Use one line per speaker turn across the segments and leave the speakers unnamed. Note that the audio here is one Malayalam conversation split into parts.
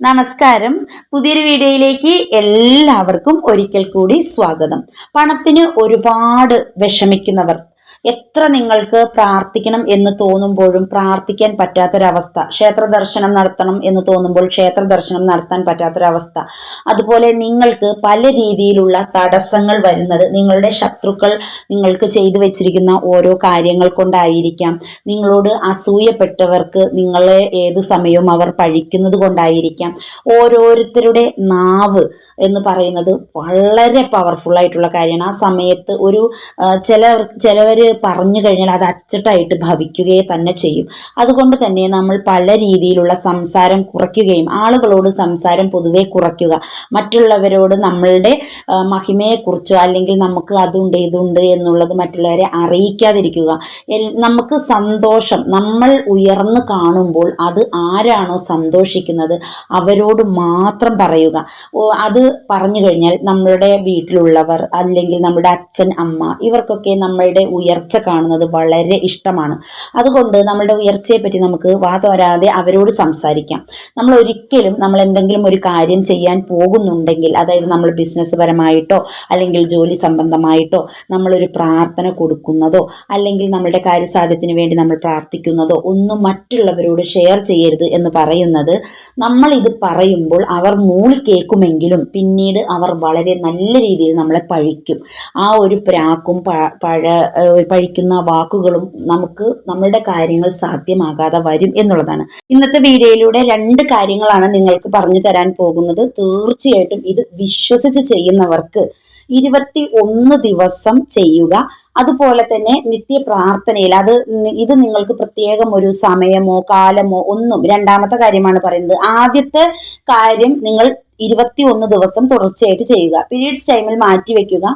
നമസ്കാരം. പുതിയൊരു വീഡിയോയിലേക്ക് എല്ലാവർക്കും ഒരിക്കൽ കൂടി സ്വാഗതം. പണത്തിന് ഒരുപാട് വിഷമിക്കുന്നവർ എത്ര നിങ്ങൾക്ക് പ്രാർത്ഥിക്കണം എന്ന് തോന്നുമ്പോഴും പ്രാർത്ഥിക്കാൻ പറ്റാത്തൊരവസ്ഥ. ക്ഷേത്ര ദർശനം നടത്തണം എന്ന് തോന്നുമ്പോൾ ക്ഷേത്ര ദർശനം നടത്താൻ പറ്റാത്തൊരവസ്ഥ. അതുപോലെ നിങ്ങൾക്ക് പല രീതിയിലുള്ള തടസ്സങ്ങൾ വരുന്നത് നിങ്ങളുടെ ശത്രുക്കൾ നിങ്ങൾക്ക് ചെയ്തു വെച്ചിരിക്കുന്ന ഓരോ കാര്യങ്ങൾ കൊണ്ടായിരിക്കാം. നിങ്ങളോട് അസൂയപ്പെട്ടവർക്ക് നിങ്ങളെ ഏതു സമയവും അവർ പഴിക്കുന്നത് കൊണ്ടായിരിക്കാം. ഓരോരുത്തരുടെ നാവ് എന്ന് പറയുന്നത് വളരെ പവർഫുൾ ആയിട്ടുള്ള കാര്യമാണ്. ആ സമയത്ത് ഒരു ചില ചിലവർ പറഞ്ഞു കഴിഞ്ഞാൽ അത് അച്ചട്ടായിട്ട് ഭവിക്കുകയെ തന്നെ ചെയ്യും. അതുകൊണ്ട് തന്നെ നമ്മൾ പല രീതിയിലുള്ള സംസാരം കുറയ്ക്കുകയും ആളുകളോട് സംസാരം പൊതുവെ കുറയ്ക്കുക. മറ്റുള്ളവരോട് നമ്മളുടെ മഹിമയെക്കുറിച്ചോ അല്ലെങ്കിൽ നമുക്ക് അതുണ്ട് ഇതുണ്ട് എന്നുള്ളത് മറ്റുള്ളവരെ അറിയിക്കാതിരിക്കുക. നമുക്ക് സന്തോഷം നമ്മൾ ഉയർന്നു കാണുമ്പോൾ അത് ആരാണോ സന്തോഷിക്കുന്നത് അവരോട് മാത്രം പറയുക. അത് പറഞ്ഞു കഴിഞ്ഞാൽ നമ്മളുടെ വീട്ടിലുള്ളവർ അല്ലെങ്കിൽ നമ്മുടെ അച്ഛൻ അമ്മ ഇവർക്കൊക്കെ നമ്മളുടെ ഉയർച്ച കാണുന്നത് വളരെ ഇഷ്ടമാണ്. അതുകൊണ്ട് നമ്മളുടെ ഉയർച്ചയെ പറ്റി നമുക്ക് വാ തോരാതെ അവരോട് സംസാരിക്കാം. നമ്മൾ ഒരിക്കലും നമ്മൾ എന്തെങ്കിലും ഒരു കാര്യം ചെയ്യാൻ പോകുന്നുണ്ടെങ്കിൽ അതായത് നമ്മൾ ബിസിനസ് പരമായിട്ടോ അല്ലെങ്കിൽ ജോലി സംബന്ധമായിട്ടോ നമ്മളൊരു പ്രാർത്ഥന കൊടുക്കുന്നതോ അല്ലെങ്കിൽ നമ്മളുടെ കാര്യസാധ്യത്തിന് വേണ്ടി നമ്മൾ പ്രാർത്ഥിക്കുന്നതോ ഒന്നും മറ്റുള്ളവരോട് ഷെയർ ചെയ്യരുത് എന്ന് പറയുന്നത് നമ്മൾ ഇത് പറയുമ്പോൾ അവർ മൂളി കേൾക്കുമെങ്കിലും പിന്നീട് അവർ വളരെ നല്ല രീതിയിൽ നമ്മളെ പഴിക്കും. ആ ഒരു പ്രാക്കും പഴ പഴിക്കുന്ന വാക്കുകളും നമുക്ക് നമ്മുടെ കാര്യങ്ങൾ സാധ്യമാകാതെ വരും എന്നുള്ളതാണ്. ഇന്നത്തെ വീഡിയോയിലൂടെ രണ്ട് കാര്യങ്ങളാണ് നിങ്ങൾക്ക് പറഞ്ഞു തരാൻ പോകുന്നത്. തീർച്ചയായിട്ടും ഇത് വിശ്വസിച്ച് ചെയ്യുന്നവർക്ക് ഇരുപത്തി ഒന്ന് ദിവസം ചെയ്യുക. അതുപോലെ തന്നെ നിത്യ പ്രാർത്ഥനയിൽ അത് ഇത് നിങ്ങൾക്ക് പ്രത്യേകം ഒരു സമയമോ കാലമോ ഒന്നും രണ്ടാമത്തെ കാര്യമാണ് പറയുന്നത്. ആദ്യത്തെ കാര്യം നിങ്ങൾ ഇരുപത്തി ഒന്ന് ദിവസം തുടർച്ചയായിട്ട് ചെയ്യുക. പീരീഡ്സ് ടൈമിൽ മാറ്റി വെക്കുക.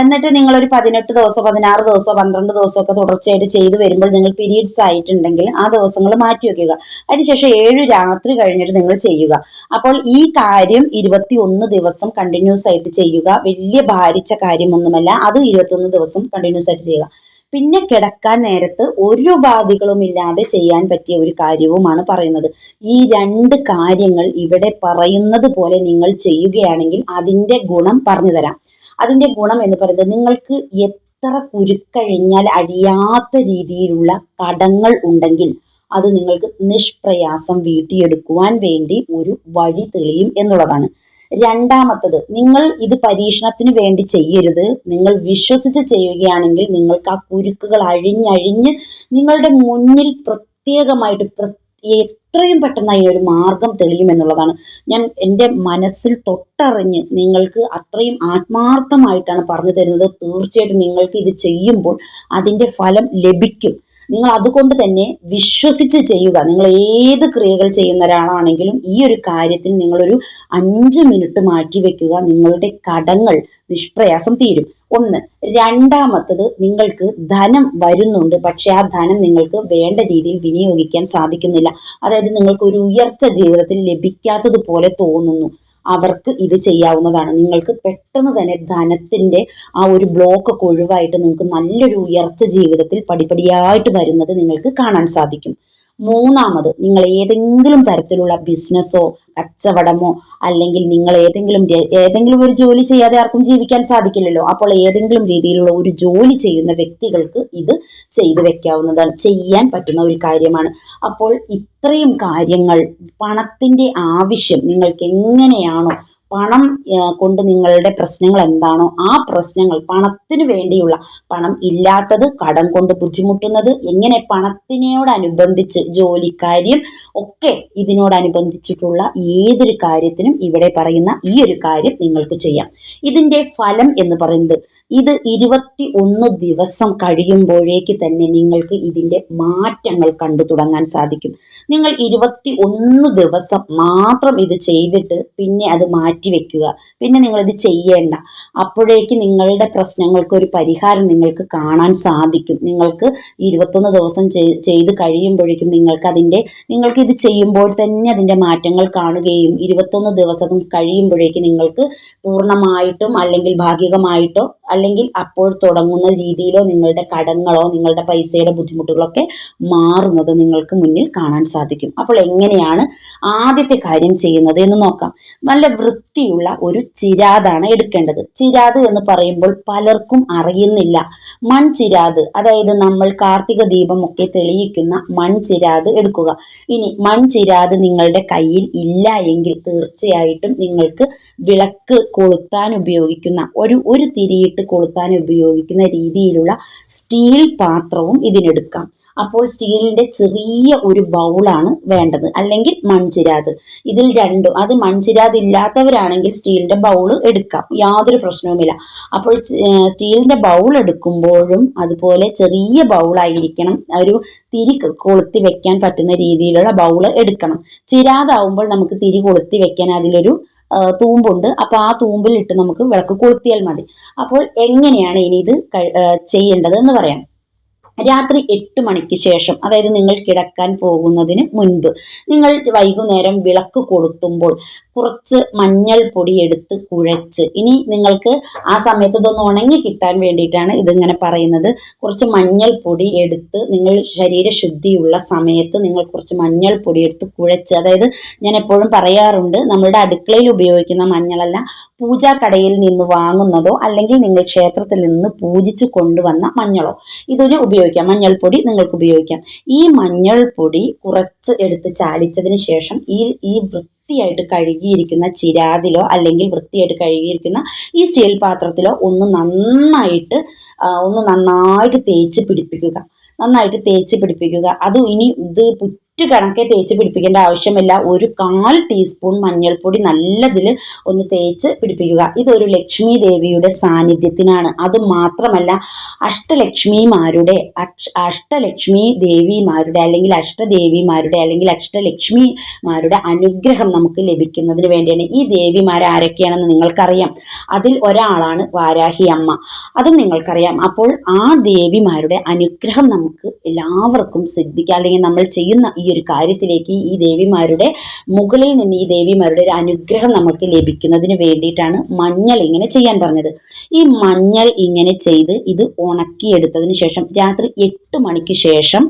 എന്നിട്ട് നിങ്ങൾ ഒരു പതിനെട്ട് ദിവസം പതിനാറ് ദിവസം പന്ത്രണ്ട് ദിവസമൊക്കെ തുടർച്ചയായിട്ട് ചെയ്തു വരുമ്പോൾ നിങ്ങൾ പീരീഡ്സ് ആയിട്ടുണ്ടെങ്കിൽ ആ ദിവസങ്ങൾ മാറ്റി വെക്കുക. അതിനുശേഷം ഏഴ് രാത്രി കഴിഞ്ഞിട്ട് നിങ്ങൾ ചെയ്യുക. അപ്പോൾ ഈ കാര്യം ഇരുപത്തി ഒന്ന് ദിവസം കണ്ടിന്യൂസ് ആയിട്ട് ചെയ്യുക. വലിയ ഭാരിച്ച കാര്യമൊന്നുമല്ല. അത് ഇരുപത്തൊന്ന് ദിവസം കണ്ടിന്യൂസ് ആയിട്ട് ചെയ്യുക. പിന്നെ കിടക്കാൻ നേരത്ത് ഒരു ഉപാധികളും ഇല്ലാതെ ചെയ്യാൻ പറ്റിയ ഒരു കാര്യവുമാണ് പറയുന്നത്. ഈ രണ്ട് കാര്യങ്ങൾ ഇവിടെ പറയുന്നത് പോലെ നിങ്ങൾ ചെയ്യുകയാണെങ്കിൽ അതിന്റെ ഗുണം പറഞ്ഞു തരാം. അതിന്റെ ഗുണം എന്ന് പറയുന്നത് നിങ്ങൾക്ക് എത്ര കുരുക്കഴിഞ്ഞാൽ അഴിയാത്ത രീതിയിലുള്ള കടങ്ങൾ ഉണ്ടെങ്കിൽ അത് നിങ്ങൾക്ക് നിഷ്പ്രയാസം വീട്ടിയെടുക്കുവാൻ വേണ്ടി ഒരു വഴി തെളിയും എന്നുള്ളതാണ്. രണ്ടാമത്തത് നിങ്ങൾ ഇത് പരീക്ഷണത്തിന് വേണ്ടി ചെയ്യരുത്. നിങ്ങൾ വിശ്വസിച്ച് ചെയ്യുകയാണെങ്കിൽ നിങ്ങൾക്ക് ആ കുരുക്കുകൾ അഴിഞ്ഞഴിഞ്ഞ് നിങ്ങളുടെ മുന്നിൽ പ്രത്യേകമായിട്ട് പ്ര- എത്രയും പെട്ടെന്ന് ഒരു മാർഗം തെളിയുമെന്നുള്ളതാണ് ഞാൻ എന്റെ മനസ്സിൽ തൊട്ടറിഞ്ഞ് നിങ്ങൾക്ക് അത്രയും ആത്മാർത്ഥമായിട്ടാണ് പറഞ്ഞു തരുന്നത്. തീർച്ചയായിട്ടും നിങ്ങൾക്ക് ഇത് ചെയ്യുമ്പോൾ അതിന്റെ ഫലം ലഭിക്കും. നിങ്ങൾ അതുകൊണ്ട് തന്നെ വിശ്വസിച്ച് ചെയ്യുക. നിങ്ങൾ ഏത് ക്രിയകൾ ചെയ്യുന്ന ഒരാളാണെങ്കിലും ഈ ഒരു കാര്യത്തിൽ നിങ്ങളൊരു അഞ്ച് മിനിറ്റ് മാറ്റി വെക്കുക. നിങ്ങളുടെ കടങ്ങൾ നിഷ്പ്രയാസം തീരും. ഒന്ന് രണ്ടാമത്തത് നിങ്ങൾക്ക് ധനം വരുന്നുണ്ട്. പക്ഷെ ആ ധനം നിങ്ങൾക്ക് വേണ്ട രീതിയിൽ വിനിയോഗിക്കാൻ സാധിക്കുന്നില്ല. അതായത് നിങ്ങൾക്ക് ഒരു ഉയർച്ച ജീവിതത്തിൽ ലഭിക്കാത്തതുപോലെ തോന്നുന്നു. അവർക്ക് ഇത് ചെയ്യാവുന്നതാണ്. നിങ്ങൾക്ക് പെട്ടെന്ന് തന്നെ ധനത്തിന്റെ ആ ഒരു ബ്ലോക്ക് ഒക്കെ ഒഴിവായിട്ട് നിങ്ങൾക്ക് നല്ലൊരു ഉയർച്ച ജീവിതത്തിൽ പടിപടിയായിട്ട് വരുന്നത് നിങ്ങൾക്ക് കാണാൻ സാധിക്കും. മൂന്നാമത് നിങ്ങൾ ഏതെങ്കിലും തരത്തിലുള്ള ബിസിനസ്സോ കച്ചവടമോ അല്ലെങ്കിൽ നിങ്ങൾ ഏതെങ്കിലും ഏതെങ്കിലും ഒരു ജോലി ചെയ്യാതെ ആർക്കും ജീവിക്കാൻ സാധിക്കില്ലല്ലോ. അപ്പോൾ ഏതെങ്കിലും രീതിയിലുള്ള ഒരു ജോലി ചെയ്യുന്ന വ്യക്തികൾക്ക് ഇത് ചെയ്തു വെക്കാവുന്നതാണ്. ചെയ്യാൻ പറ്റുന്ന ഒരു കാര്യമാണ്. അപ്പോൾ ഇത്രയും കാര്യങ്ങൾ പണത്തിന്റെ ആവശ്യം നിങ്ങൾക്ക് എങ്ങനെയാണോ പണം കൊണ്ട് നിങ്ങളുടെ പ്രശ്നങ്ങൾ എന്താണോ ആ പ്രശ്നങ്ങൾ പണത്തിന് വേണ്ടിയുള്ള പണം ഇല്ലാത്തത് കടം കൊണ്ട് ബുദ്ധിമുട്ടുന്നത് എങ്ങനെ പണത്തിനോടനുബന്ധിച്ച് ജോലിക്കാര്യം ഒക്കെ ഇതിനോടനുബന്ധിച്ചിട്ടുള്ള ഏതൊരു കാര്യത്തിനും ഇവിടെ പറയുന്ന ഈ ഒരു കാര്യം നിങ്ങൾക്ക് ചെയ്യാം. ഇതിന്റെ ഫലം എന്ന് പറയുന്നത് ഇത് ഇരുപത്തി ഒന്ന് ദിവസം കഴിയുമ്പോഴേക്ക് തന്നെ നിങ്ങൾക്ക് ഇതിന്റെ മാറ്റങ്ങൾ കണ്ടു തുടങ്ങാൻ സാധിക്കും. നിങ്ങൾ ഇരുപത്തി ഒന്ന് ദിവസം മാത്രം ഇത് ചെയ്തിട്ട് പിന്നെ അത് മാറ്റി മാറ്റി വെക്കുക. പിന്നെ നിങ്ങളിത് ചെയ്യേണ്ട. അപ്പോഴേക്ക് നിങ്ങളുടെ പ്രശ്നങ്ങൾക്ക് ഒരു പരിഹാരം നിങ്ങൾക്ക് കാണാൻ സാധിക്കും. നിങ്ങൾക്ക് ഇരുപത്തൊന്ന് ദിവസം ചെയ്- ചെയ്ത് കഴിയുമ്പോഴേക്കും നിങ്ങൾക്ക് അതിന്റെ നിങ്ങൾക്ക് ഇത് ചെയ്യുമ്പോൾ തന്നെ അതിന്റെ മാറ്റങ്ങൾ കാണുകയും ഇരുപത്തൊന്ന് ദിവസം കഴിയുമ്പോഴേക്ക് നിങ്ങൾക്ക് പൂർണമായിട്ടും അല്ലെങ്കിൽ ഭാഗികമായിട്ടോ അല്ലെങ്കിൽ അപ്പോൾ തുടങ്ങുന്ന രീതിയിലോ നിങ്ങളുടെ കടങ്ങളോ നിങ്ങളുടെ പൈസയുടെ ബുദ്ധിമുട്ടുകളൊക്കെ മാറുന്നത് നിങ്ങൾക്ക് മുന്നിൽ കാണാൻ സാധിക്കും. അപ്പോൾ എങ്ങനെയാണ് ആദ്യത്തെ കാര്യം ചെയ്യുന്നത് എന്ന് നോക്കാം. നല്ല വൃത്തിയുള്ള ഒരു ചിരാതാണ് എടുക്കേണ്ടത്. ചിരാത് എന്ന് പറയുമ്പോൾ പലർക്കും അറിയുന്നില്ല. മൺചിരാത് അതായത് നമ്മൾ കാർത്തിക ദീപമൊക്കെ തെളിയിക്കുന്ന മൺചിരാത് എടുക്കുക. ഇനി മൺചിരാത് നിങ്ങളുടെ കയ്യിൽ ഇല്ല എങ്കിൽ തീർച്ചയായിട്ടും നിങ്ങൾക്ക് വിളക്ക് കൊളുത്താൻ ഉപയോഗിക്കുന്ന ഒരു ഒരു തിരിയിട്ട് കൊളുത്താൻ ഉപയോഗിക്കുന്ന രീതിയിലുള്ള സ്റ്റീൽ പാത്രവും ഇതിനെടുക്കാം. അപ്പോൾ സ്റ്റീലിന്റെ ചെറിയ ഒരു ബൗളാണ് വേണ്ടത്. അല്ലെങ്കിൽ മൺചിരാത്. ഇതിൽ രണ്ടും. അത് മൺചിരാത് ഇല്ലാത്തവരാണെങ്കിൽ സ്റ്റീലിന്റെ ബൗൾ എടുക്കാം. യാതൊരു പ്രശ്നവുമില്ല. അപ്പോൾ സ്റ്റീലിന്റെ ബൗൾ എടുക്കുമ്പോഴും അതുപോലെ ചെറിയ ബൗളായിരിക്കണം. ഒരു തിരി കൊളുത്തി വെക്കാൻ പറ്റുന്ന രീതിയിലുള്ള ബൗൾ എടുക്കണം. ചിരാതാവുമ്പോൾ നമുക്ക് തിരി കൊളുത്തി വെക്കാൻ അതിലൊരു തൂമ്പുണ്ട്. അപ്പോൾ ആ തൂമ്പിലിട്ട് നമുക്ക് വിളക്ക് കൊളുത്തിയാൽ മതി. അപ്പോൾ എങ്ങനെയാണ് ഇനി ഇത് ചെയ്യേണ്ടത് എന്ന് പറയാം. രാത്രി എട്ട് മണിക്ക് ശേഷം അതായത് നിങ്ങൾ കിടക്കാൻ പോകുന്നതിന് മുൻപ് നിങ്ങൾ വൈകുന്നേരം വിളക്ക് കൊളുത്തുമ്പോൾ കുറച്ച് മഞ്ഞൾ പൊടി എടുത്ത് കുഴച്ച് ഇനി നിങ്ങൾക്ക് ആ സമയത്ത് ഇതൊന്ന് ഉണങ്ങി കിട്ടാൻ വേണ്ടിയിട്ടാണ് ഇതിങ്ങനെ പറയുന്നത്. കുറച്ച് മഞ്ഞൾ പൊടി എടുത്ത് നിങ്ങൾ ശരീരശുദ്ധിയുള്ള സമയത്ത് നിങ്ങൾ കുറച്ച് മഞ്ഞൾ പൊടി എടുത്ത് കുഴച്ച് അതായത് ഞാൻ എപ്പോഴും പറയാറുണ്ട് നമ്മളുടെ അടുക്കളയിൽ ഉപയോഗിക്കുന്ന മഞ്ഞളല്ല പൂജാക്കടയിൽ നിന്ന് വാങ്ങുന്നതോ അല്ലെങ്കിൽ നിങ്ങൾ ക്ഷേത്രത്തിൽ നിന്ന് പൂജിച്ച് കൊണ്ടുവന്ന മഞ്ഞളോ. ഇതിന് ഉപയോഗിക്കാം. മഞ്ഞൾപ്പൊടി നിങ്ങൾക്ക് ഉപയോഗിക്കാം. ഈ മഞ്ഞൾപ്പൊടി കുറച്ച് എടുത്ത് ചാലിച്ചതിന് ശേഷം ഈ ഈ വൃത്തിയായിട്ട് കഴുകിയിരിക്കുന്ന ചിരാതിലോ അല്ലെങ്കിൽ വൃത്തിയായിട്ട് കഴുകിയിരിക്കുന്ന ഈ സ്റ്റീൽ പാത്രത്തിലോ ഒന്ന് നന്നായിട്ട് ഒന്ന് നന്നായിട്ട് തേച്ച് പിടിപ്പിക്കുക. നന്നായിട്ട് തേച്ച് പിടിപ്പിക്കുക. അതും ഇനി ഇത് പുറ്റ് കണക്കെ തേച്ച് പിടിപ്പിക്കേണ്ട ആവശ്യമില്ല. ഒരു കാൽ ടീസ്പൂൺ മഞ്ഞൾപ്പൊടി നല്ലതിൽ ഒന്ന് തേച്ച് പിടിപ്പിക്കുക. ഇതൊരു ലക്ഷ്മി ദേവിയുടെ സാന്നിധ്യത്തിനാണ്. അത് മാത്രമല്ല അഷ്ടലക്ഷ്മിമാരുടെ അഷ്ടലക്ഷ്മി ദേവിമാരുടെ അല്ലെങ്കിൽ അഷ്ടദേവിമാരുടെ അല്ലെങ്കിൽ അഷ്ടലക്ഷ്മിമാരുടെ അനുഗ്രഹം നമുക്ക് ലഭിക്കുന്നതിന് വേണ്ടിയാണ് ഈ ദേവിമാർ ആരൊക്കെയാണെന്ന് നിങ്ങൾക്കറിയാം. അതിൽ ഒരാളാണ് വാരാഹി അമ്മ. അതും നിങ്ങൾക്കറിയാം. അപ്പോൾ ആ ദേവിമാരുടെ അനുഗ്രഹം നമുക്ക് എല്ലാവർക്കും സിദ്ധിക്കാം. അല്ലെങ്കിൽ നമ്മൾ ചെയ്യുന്ന ഈ ഒരു കാര്യത്തിലേക്ക് ഈ ദേവിമാരുടെ മുകളിൽ നിന്ന് ഈ ദേവിമാരുടെ ഒരു അനുഗ്രഹം നമുക്ക് ലഭിക്കുന്നതിന് വേണ്ടിയിട്ടാണ് മഞ്ഞൾ ഇങ്ങനെ ചെയ്യാൻ പറഞ്ഞത്. ഈ മഞ്ഞൾ ഇങ്ങനെ ചെയ്ത് ഇത് ഉണക്കിയെടുത്തതിന് ശേഷം രാത്രി എട്ട് മണിക്ക് ശേഷം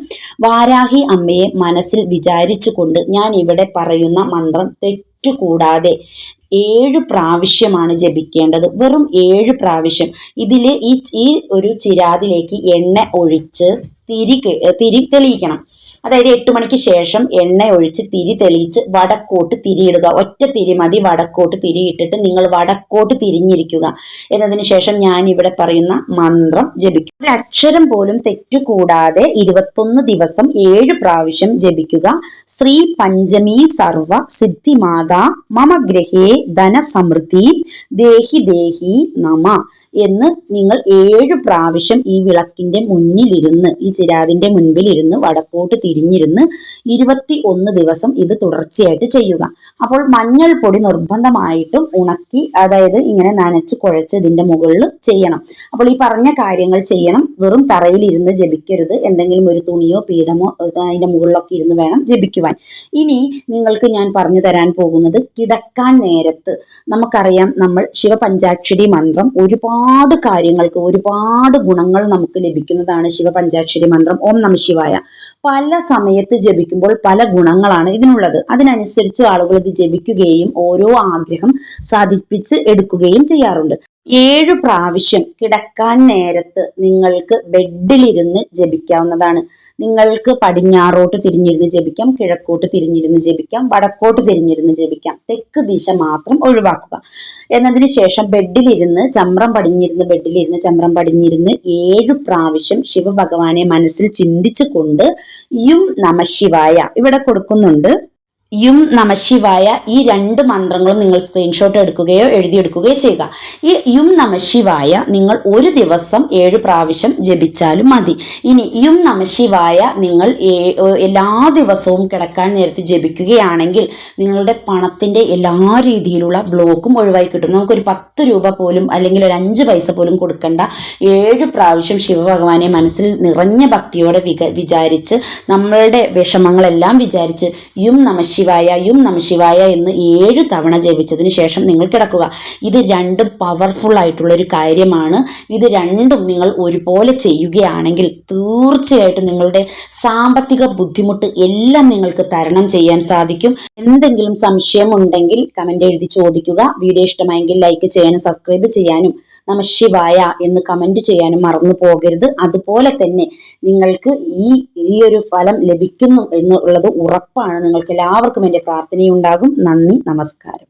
വാരാഹി അമ്മയെ മനസ്സിൽ വിചാരിച്ചുകൊണ്ട് ഞാൻ ഇവിടെ പറയുന്ന മന്ത്രം തെറ്റുകൂടാതെ ഏഴ് പ്രാവശ്യമാണ് ജപിക്കേണ്ടത്. വെറും ഏഴ് പ്രാവശ്യം. ഇതിൽ ഈ ഈ ഒരു ചിരാതിലേക്ക് എണ്ണ ഒഴിച്ച് തിരി തിരി തെളിയിക്കണം. അതായത് എട്ട് മണിക്ക് ശേഷം എണ്ണ ഒഴിച്ച് തിരി തെളിയിച്ച് വടക്കോട്ട് തിരിയിടുക. ഒറ്റ തിരി മതി വടക്കോട്ട് തിരിയിട്ടിട്ട് നിങ്ങൾ വടക്കോട്ട് തിരിഞ്ഞിരിക്കുക. എന്നതിന് ശേഷം ഞാൻ ഇവിടെ പറയുന്ന മന്ത്രം ജപിക്കും. ഒരു അക്ഷരം പോലും തെറ്റുകൂടാതെ ഇരുപത്തൊന്ന് ദിവസം ഏഴ് പ്രാവശ്യം ജപിക്കുക. ശ്രീ പഞ്ചമി സർവ സിദ്ധിമാതാ മമ ഗ്രഹേ ധനസമൃദ്ധി ദേഹി ദേഹി നമ എന്ന് നിങ്ങൾ ഏഴ് പ്രാവശ്യം ഈ വിളക്കിന്റെ മുന്നിലിരുന്ന് ഈ ചിരാതിന്റെ മുൻപിലിരുന്ന് വടക്കോട്ട് തിരിഞ്ഞിരുന്ന് ഇരുപത്തി ഒന്ന് ദിവസം ഇത് തുടർച്ചയായിട്ട് ചെയ്യുക. അപ്പോൾ മഞ്ഞൾപ്പൊടി നിർബന്ധമായിട്ടും ഉണക്കി അതായത് ഇങ്ങനെ നനച്ച് കുഴച്ച് ഇതിന്റെ മുകളിൽ ചെയ്യണം. അപ്പോൾ ഈ പറഞ്ഞ കാര്യങ്ങൾ ചെയ്യണം. വെറും തറയിൽ ഇരുന്ന് ജപിക്കരുത്. എന്തെങ്കിലും ഒരു തുണിയോ പീഠമോ അതിന്റെ മുകളിലൊക്കെ ഇരുന്ന് വേണം ജപിക്കുവാൻ. ഇനി നിങ്ങൾക്ക് ഞാൻ പറഞ്ഞു തരാൻ പോകുന്നത് കിടക്കാൻ നേരത്ത് നമുക്കറിയാം നമ്മൾ ശിവപഞ്ചാക്ഷരി മന്ത്രം ഒരുപാട് കാര്യങ്ങൾക്ക് ഒരുപാട് ഗുണങ്ങൾ നമുക്ക് ലഭിക്കുന്നതാണ് ശിവപഞ്ചാക്ഷരി മന്ത്രം. ഓം നമ ശിവായ. പല സമയത്ത് ജപിക്കുമ്പോൾ പല ഗുണങ്ങളാണ് ഇതിനുള്ളത്. അതിനനുസരിച്ച് ആളുകൾ ഇത് ജപിക്കുകയും ഓരോ ആഗ്രഹം സാധിപ്പിച്ച് എടുക്കുകയും ചെയ്യാറുണ്ട്. ഏഴു പ്രാവശ്യം കിടക്കാൻ നേരത്ത് നിങ്ങൾക്ക് ബെഡിലിരുന്ന് ജപിക്കാവുന്നതാണ്. നിങ്ങൾക്ക് പടിഞ്ഞാറോട്ട് തിരിഞ്ഞിരുന്ന് ജപിക്കാം കിഴക്കോട്ട് തിരിഞ്ഞിരുന്ന് ജപിക്കാം വടക്കോട്ട് തിരിഞ്ഞിരുന്ന് ജപിക്കാം. തെക്ക് ദിശ മാത്രം ഒഴിവാക്കുക. എന്നതിന് ശേഷം ബെഡിലിരുന്ന് ചമ്രം പടിഞ്ഞിരുന്ന് ബെഡിലിരുന്ന് ചമ്രം പടിഞ്ഞിരുന്ന് ഏഴു പ്രാവശ്യം ശിവഭഗവാനെ മനസ്സിൽ ചിന്തിച്ചുകൊണ്ട് യും നമശിവായ ഇവിടെ കൊടുക്കുന്നുണ്ട്. യും നമശിവായ ഈ രണ്ട് മന്ത്രങ്ങളും നിങ്ങൾ സ്ക്രീൻഷോട്ട് എടുക്കുകയോ എഴുതിയെടുക്കുകയോ ചെയ്യുക. ഈ യും നമശിവായ നിങ്ങൾ ഒരു ദിവസം ഏഴ് പ്രാവശ്യം ജപിച്ചാലും മതി. ഇനി യും നമശിവായ നിങ്ങൾ എല്ലാ ദിവസവും കിടക്കാൻ നേരത്ത് ജപിക്കുകയാണെങ്കിൽ നിങ്ങളുടെ പണത്തിന്റെ എല്ലാ രീതിയിലുള്ള ബ്ലോക്കും ഒഴിവായി കിട്ടും. നമുക്കൊരു പത്ത് രൂപ പോലും അല്ലെങ്കിൽ ഒരു അഞ്ച് പൈസ പോലും കൊടുക്കേണ്ട. ഏഴ് പ്രാവശ്യം ശിവഭഗവാനെ മനസ്സിൽ നിറഞ്ഞ ഭക്തിയോടെ വിക വിചാരിച്ച് നമ്മളുടെ വിഷമങ്ങളെല്ലാം വിചാരിച്ച് യും നമശിവായ യും നമ ശിവായ എന്ന് ഏഴ് തവണ ജപിച്ചതിന് ശേഷം നിങ്ങൾ കിടക്കുക. ഇത് രണ്ടും പവർഫുൾ ആയിട്ടുള്ള ഒരു കാര്യമാണ്. ഇത് രണ്ടും നിങ്ങൾ ഒരുപോലെ ചെയ്യുകയാണെങ്കിൽ തീർച്ചയായിട്ടും നിങ്ങളുടെ സാമ്പത്തിക ബുദ്ധിമുട്ട് എല്ലാം നിങ്ങൾക്ക് തരണം ചെയ്യാൻ സാധിക്കും. എന്തെങ്കിലും സംശയം ഉണ്ടെങ്കിൽ കമന്റ് എഴുതി ചോദിക്കുക. വീഡിയോ ഇഷ്ടമായെങ്കിൽ ലൈക്ക് ചെയ്യാനും സബ്സ്ക്രൈബ് ചെയ്യാനും നമ ശിവായ എന്ന് കമന്റ് ചെയ്യാനും മറന്നു പോകരുത്. അതുപോലെ തന്നെ നിങ്ങൾക്ക് ഈ ഈ ഒരു ഫലം ലഭിക്കുന്നു എന്നുള്ളത് ഉറപ്പാണ്. നിങ്ങൾക്ക് എല്ലാവർക്കും എന്റെ പ്രാർത്ഥനയുണ്ടാകും. നന്ദി നമസ്കാരം.